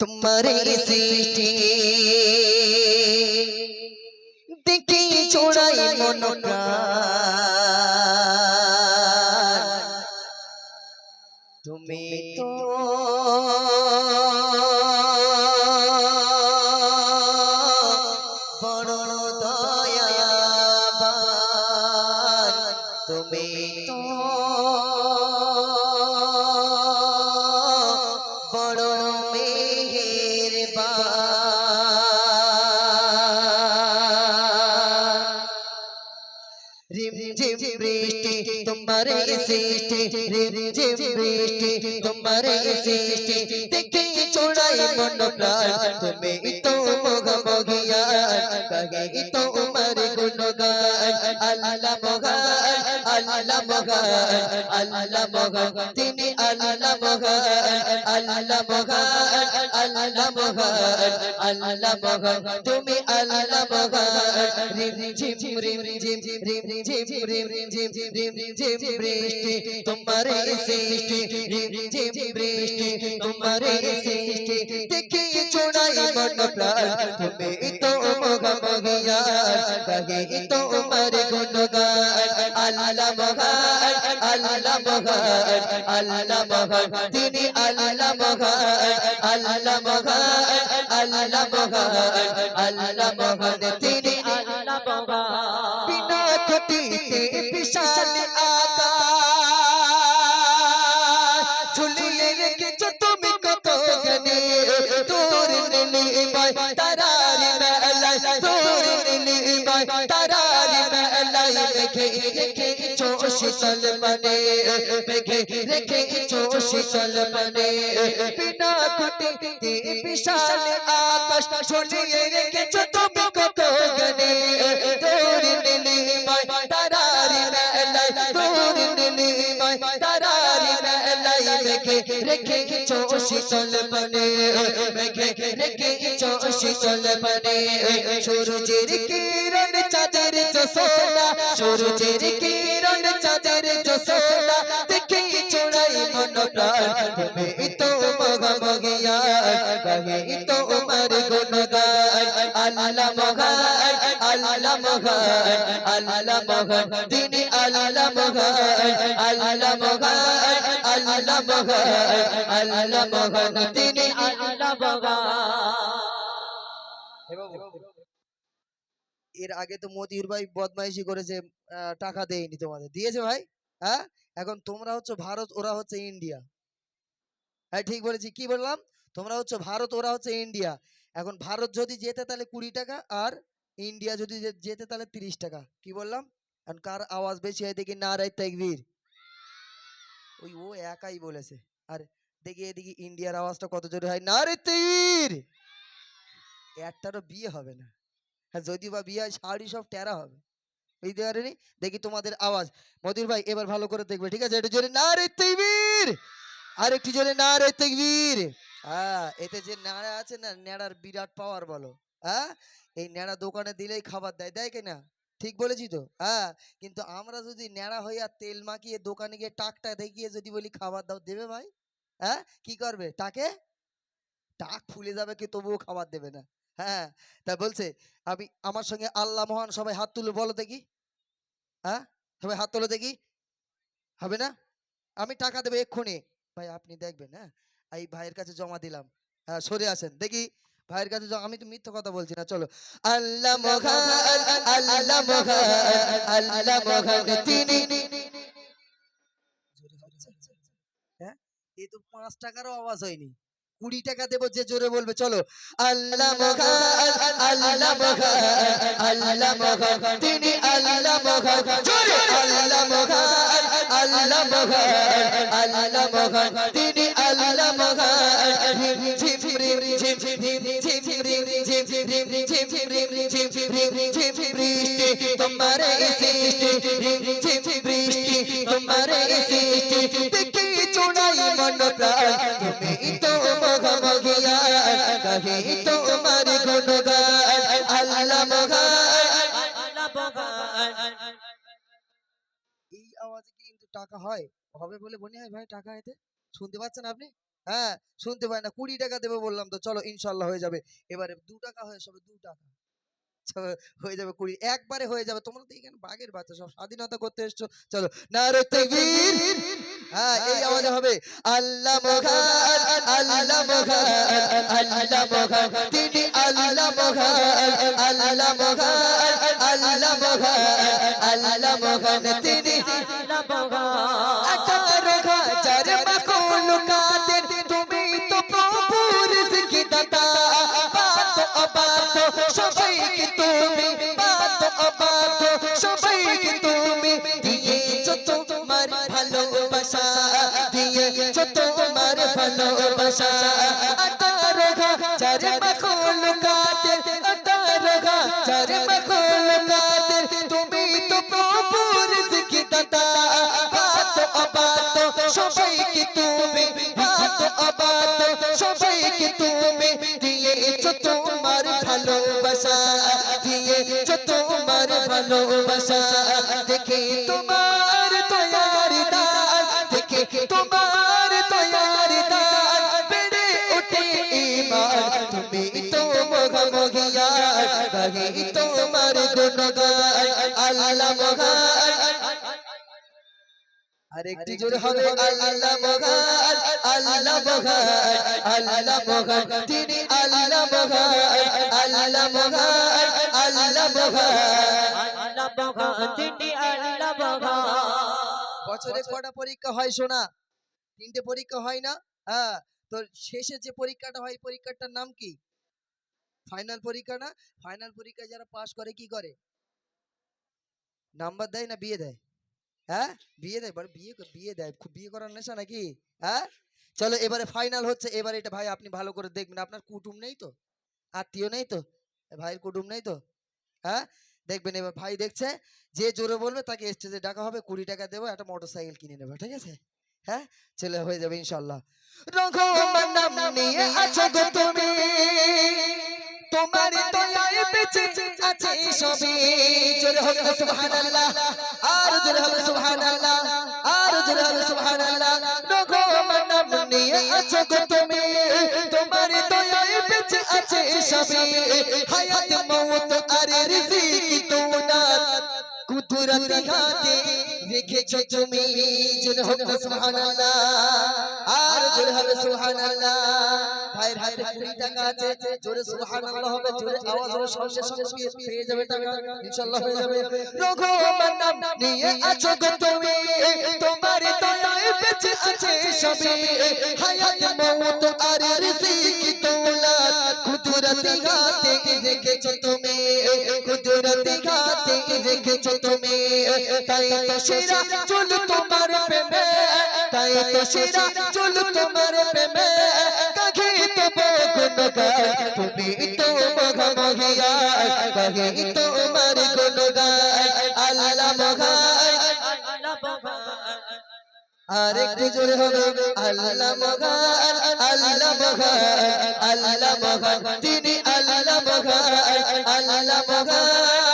তোমার সৃষ্টি দেখি ছোড়াই মন। তুমি তো তোমার সৃষ্টি রিম ঝিম বৃষ্টি তোমার সৃষ্টি দেখে চোড়াই মন প্রাণ তুমি তো মগ মগিয়ান কহে তো উমর গুণগান আল্লাহ মগান আল্লাহ মগান আল্লাহ মগান তিনি আল্লাহ মগান আল্লাহ মগান আল্লাহ মগান আল্লাহ মগান তুমি আল্লাহ মগান রিম ঝিম রিম ঝিম রিম ঝিম রিম ঝিম রিম ঝিম বৃষ্টি, তোমার সৃষ্টি, রিম ঝিম বৃষ্টি, তোমার সৃষ্টি। দেখি চোড়াই মন প্রাণ, তুমি তো মগা মগিয়া কহে তো উমর গুণগান। আল্লাহ মগান আল্লাহ মগান আল্লাহ মগান তিনি আল্লাহ মগান আল্লাহ মগান আল্লাহ মগান আল্লাহ মগান তিনি আল্লাহ বাবা বিনা খুঁটিতে বিশাল আকাশ মেঘে রেখে শীতল মনে মেঘে রেখেছ শীতল মনে বিনা খুঁটিতে বিশাল আকাশ জ্ঞানে রেখেছ শীতল মনে মেঘে রেখেছ শীতল মনে সূর্যের কিরণ চাঁদের জোসনা, সূর্যের কিরণ চাঁদের জোসনা, দেখে চোড়াই প্রাণ তুমি তো মগা মগিয়া তো উমর গুণগান আল্লাহ মগান আল্লাহ মগান আল্লাহ মগান তিনি আল্লাহ মগান আল্লাহ মগান আল্লাহ মগান আল্লাহ মগান তিনি আল্লাহ বাবা এর আগে তো মতিউর ভাই বদমাইশি করেছে টাকা দেয়নি তোমাদের। দিয়েছে ভাই? হ্যাঁ? এখন তোমরা হচ্ছে ভারত, ওরা হচ্ছে ইন্ডিয়া। হ্যাঁ ঠিক বলেছি। কি বললাম? তোমরা হচ্ছে ভারত, ওরা হচ্ছে ইন্ডিয়া। এখন ভারত যদি যেতে তাহলে কুড়ি টাকা আর ইন্ডিয়া যদি যেতে তাহলে তিরিশ টাকা। কি বললাম? এখন কার আওয়াজ বেশি হয় দেখি না রায় তেকবীর। ওই, ও একাই বলেছে। আর দেখি এদিকে ইন্ডিয়ার আওয়াজটা কত জোরে হয়। না রে তেকবীর! একটারও বিয়ে হবে না। হ্যাঁ যদি বা বিয়ে হয়, শাড়ি সব টেরা হবে। দেখি তোমাদের আওয়াজ। ভাই, এবার ভালো করে দেখবে, ঠিক আছে? একটু জোরে না রে আর একটু জোরে না রে হ্যাঁ এতে যে আছে না, ন্যাড়ার বিরাট পাওয়ার বলো। হ্যাঁ? এই ন্যাড়া দোকানে দিলেই খাবার দেয় দেয় কিনা? ঠিক বলেছি তো? হ্যাঁ কিন্তু আমরা যদি ন্যাড়া হইয়া তেল মাখিয়ে দোকানে গিয়ে টাকটা দেখিয়ে যদি বলি খাবার দাও, দেবে ভাই? হ্যাঁ? কি করবে? টাকে? টাক ফুলে যাবে কি তবুও খাবার দেবে না। হ্যাঁ তা বলছে, আমি, আমার সঙ্গে আল্লাহ মহান সবাই হাত তুলে বলো দেখি। হ্যাঁ সবাই হাত তুলে দেখি। হবে না? আমি টাকা দেবো এক্ষুনি। ভাই, আপনি দেখবেন হ্যাঁ? এই ভাইয়ের কাছে জমা দিলাম। হ্যাঁ সরে আসেন। দেখি, ভাইয়ের কাছে আমি তো মিথ্যা কথা বলছি না, চলো। আল্লাহ মহান আল্লাহ মহান আল্লাহ মহান তিনি। হ্যাঁ? এই তো পাঁচ টাকারও আওয়াজ হয়নি। কুড়ি টাকা দেবো যে জোরে বলবে চলো। তোমার মন প্রাণ তুমি তোমার গুণগান, আল্লাহ মহান এই আওয়াজে কি কিন্তু টাকা হয়? হবে বলে মনে হয় ভাই টাকা এতে? শুনতে পাচ্ছেন আপনি? হ্যাঁ শুনতে পাই না। কুড়ি টাকা দেবো বললাম তো, চলো ইনশাল্লাহ হয়ে যাবে। এবারে দু টাকা হয়ে সবে দু টাকা। হয়ে যাবে কুড়ি। একবারে হয়ে যাবে। তোমরা তো এখানে বাঘের বাচ্চা, সব স্বাধীনতা করতে এসছো। চলো নারে তাকবীর। হ্যাঁ এই আওয়াজে হবে আল্লাহ মহান আল্লাহ মহান আল্লাহ মহান তিনি আল্লাহ মহান আল্লাহ মহান আল্লাহ মহান আল্লাহ মহান তিনি আল্লাহ ভগবান আঠারো হাজার মাখলুকাতের তুমি তো প্রভু রিজকি দাতা পাত অপাত সবাইকে ভালোবাসা দিয়েছ তোমার ভালোবাসা আঠারো হাজার মাখলুকাতের আঠারো হাজার মাখলুকাতের তুমি তো প্রভু রিজকি দাতা পাত অপাত সবাইকে তুমি? পাত অপাত সবাইকে তুমি? দিয়েছ তোমার ভালোবাসা দিয়েছ তোমার ভালোবাসা, দেখে তোমার তৈয়ারি দান আরেকটি হবে আল্লাহ মহান আল্লাহ মহান আল্লাহ মহান আল্লাহ মহান বছরে কটা পরীক্ষা হয় শোনা তিনটে পরীক্ষা হয় না? হ্যাঁ তো শেষে যে পরীক্ষাটা হয় পরীক্ষাটার নাম কি? ফাইনাল পরীক্ষা না ফাইনাল পরীক্ষায় যারা পাশ করে কি করে? নাম্বার দেয় না বিয়ে দেয়? হ্যাঁ? বিয়ে দেয়? বলে বিয়ে বিয়ে দেয়? বিয়ে করার নেশা নাকি? হ্যাঁ? চলো এবারে ফাইনাল হচ্ছে, এবারে এটা ভাই আপনি ভালো করে দেখবেন। আপনার কুটুম নেই তো? আত্মীয় নেই তো? ভাইয়ের কুটুম নেই তো? হ্যাঁ? দেখবেন এবার ভাই দেখছে, যে জোরে বলবে তাকে স্টেজে ডাকা হবে, কুড়ি টাকা দেবো, একটা মোটর সাইকেল কিনে নেবে, ঠিক আছে? হ্যাঁ? ছেলে হয়ে যাবে ইনশাল্লাহ। তোমার দয়ায় বেঁচে আছে সবে। জোরে হবে সুবহানাল্লাহ। আর জোরে হবে সুবহানাল্লাহ। আর জোরে হবে সুবহানাল্লাহ। নগো মানব নিয়ে আছো গো তুমি। তোমার দয়ায় বেঁচে আছে সবে। হায়াত মওত আর রিজিক কুদরতি হাতে তুমি জোরে হবে সুবহানাল্লাহ। আর জোরে হবে সুবহানাল্লাহ। ভাইয়ের হাতে কুড়ি টাকা আছে, জোরে সুবহানাল্লাহ হবে, জোরে আওয়াজ হবে, সঙ্গে সঙ্গে পেয়ে- যাবে টাকা ইনশাআল্লাহ হয়ে যাবে। নিয়ে আছো গো তুমি, তোমার বেঁচে আছে হায়াত, মওত আর রিজিক রেখেছো তুমি রেখেছো তুমি? তাই তো সেরা চল তোমার প্রেমে। তাই তো সেরা চল তোমার প্রেমে। কাকে তো গুণগান তুমি তো মঘা মহিয়া। কাকে তোমার গুণগান আল্লাহ মহান আল্লাহ ভগবান আরেকটু জোরে হবে আল্লাহ মহান আল্লাহ মহান আল্লাহ মহান তিনি আল্লাহ মহান আল্লাহ মহান